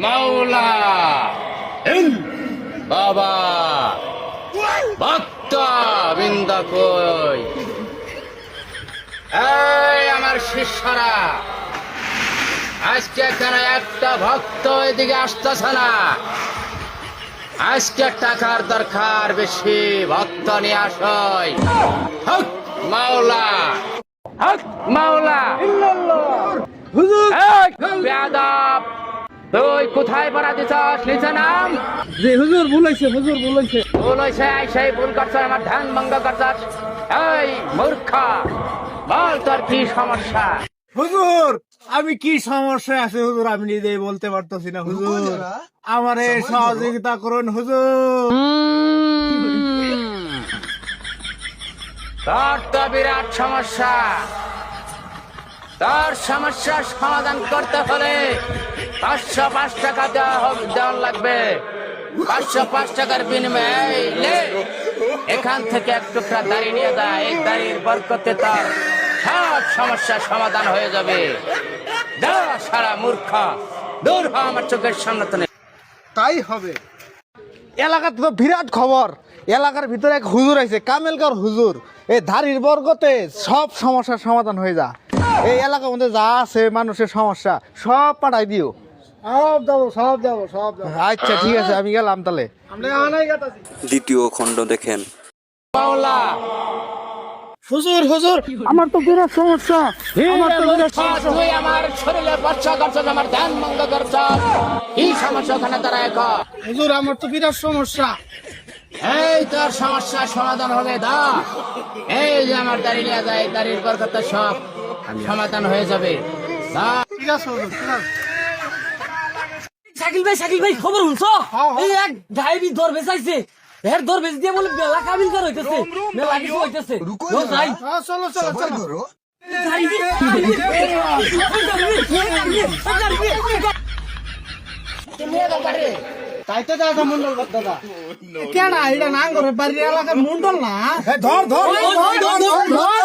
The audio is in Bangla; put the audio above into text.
মাওলা। বাবা। ভক্ত বৃন্দা কই? এই আমার শিষ্যরা আজকে কেন একটা ভক্ত এদিকে আসতেছে না। আজকে টাকার দরকার বেশি ভক্ত নিয়ে আসই। হক মাওলা। হক মাওলা। এই, বেয়াদব। তুই কোথায় পড়া দিছস? নিচে নাম। যে হুজুর ভুলাইছে হুজুর ভুলাইছে ভুল হয়েছে সেই ভুল করছ আমার ধ্যান ভঙ্গ করছস। এই মূর্খ বল তোর কি সমস্যা? হুজুর আমি কি সমস্যা আছে হুজুর? আমি নিজেই বলতে পারতেছি না হুজুর। আমারে সহযোগিতা করুন হুজুর। তোর তো বিরাট সমস্যা। তার সমস্যার সমাধান করতে হলে পাঁচশো পাঁচ টাকা দেওয়া হোক দেওয়ার লাগবে। পাঁচশো পাঁচ টাকার বিনিময়ে এখান থেকে এক টুকরা দাড়ি নিয়ে যা, এই দাড়ির বরকতে তোর সব সমস্যার সমাধান হয়ে যাবে। দা সারা মূর্খ, দূর হ আমার চোখের সামনে তাই হবে। এলাকাতে তো বিরাট খবর। এলাকার ভিতরে এক হুজুর আছে কামেলকার হুজুর। এই ধারির বর্গতে সব সমস্যার সমাধান হয়ে যা। এই এলাকার মধ্যে যা আছে মানুষের সমস্যা, সব পাঠাই দিও। সব যাব সব আচ্ছা ঠিক আছে আমি গেলাম তাহলে। দ্বিতীয় খণ্ড দেখেন। হুজুর হুজুর আমার তো বিরাট সমস্যা। আমার তো বিরাট সমস্যা। তুই আমার শরীরে বর্ষা করছস আমার ধ্যান ভঙ্গ কি সমস্যা ওখানে তারা এক হুজুর আমার তো বিরাট সমস্যা। এই তোর সমস্যার সমাধান হবে দা। এই যে আমার দাড়ি নিয়ে যায় দাড়ির বরকত সব সমাধান হয়ে যাবে। ঠিক আছে হুজুর ঠিক আছে। শাকিল ভাই শাকিল ভাই খবর শুনছো? হ্যাঁ, হ্যাঁ। এই এক ডাইবি দর বেচাইছে এর দর বেচ দিয়ে বলে মেলা কামিল কর হইতেছে। মেলা কিছু হইতেছে। ও যাই হ্যাঁ, চলো চলো চলো। যাই তাই দাদা মন্ডল দাদা। কেন? এটা না করে বাড়ির এলাকার মন্ডল না? ধর ধর। ধর ধর